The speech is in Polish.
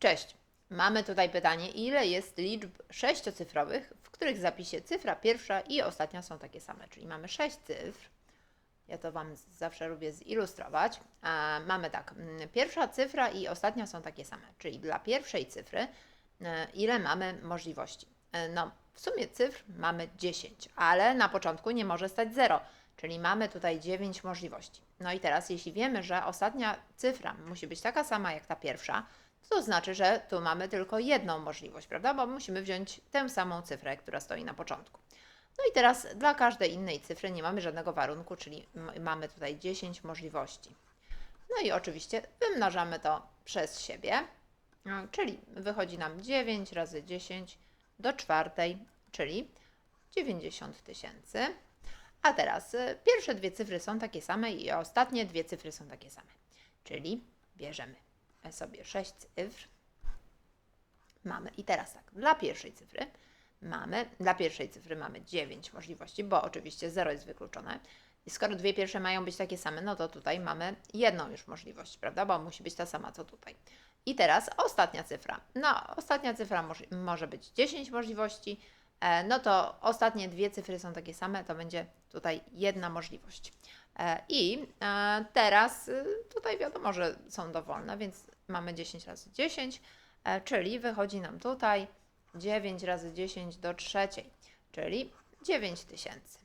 Cześć. Mamy tutaj pytanie, ile jest liczb sześciocyfrowych, w których zapisie cyfra pierwsza i ostatnia są takie same, czyli mamy sześć cyfr. Ja to Wam zawsze lubię zilustrować. A mamy tak, pierwsza cyfra i ostatnia są takie same, czyli dla pierwszej cyfry e, ile mamy możliwości? E, No, w sumie cyfr mamy 10, ale na początku nie może stać 0, czyli mamy tutaj 9 możliwości. No i teraz, jeśli wiemy, że ostatnia cyfra musi być taka sama jak ta pierwsza, to znaczy, że tu mamy tylko jedną możliwość, prawda? Bo musimy wziąć tę samą cyfrę, która stoi na początku. No i teraz dla każdej innej cyfry nie mamy żadnego warunku, czyli mamy tutaj 10 możliwości. No i oczywiście wymnażamy to przez siebie, czyli wychodzi nam 9 razy 10 do czwartej, czyli 90 tysięcy. A teraz y, pierwsze dwie cyfry są takie same i ostatnie dwie cyfry są takie same. Czyli bierzemy sobie 6 cyfr. Mamy i teraz tak, dla pierwszej cyfry mamy, dla pierwszej cyfry mamy 9 możliwości, bo oczywiście 0 jest wykluczone. I skoro dwie pierwsze mają być takie same, no to tutaj mamy jedną już możliwość, prawda? Bo musi być ta sama co tutaj. I teraz ostatnia cyfra. No, ostatnia cyfra może, może być 10 możliwości. E, no to ostatnie dwie cyfry są takie same, to będzie tutaj jedna możliwość. E, I e, teraz y, tutaj wiadomo, że są dowolne, więc mamy 10 razy 10, e, czyli wychodzi nam tutaj 9 razy 10 do trzeciej, czyli 9 tysięcy.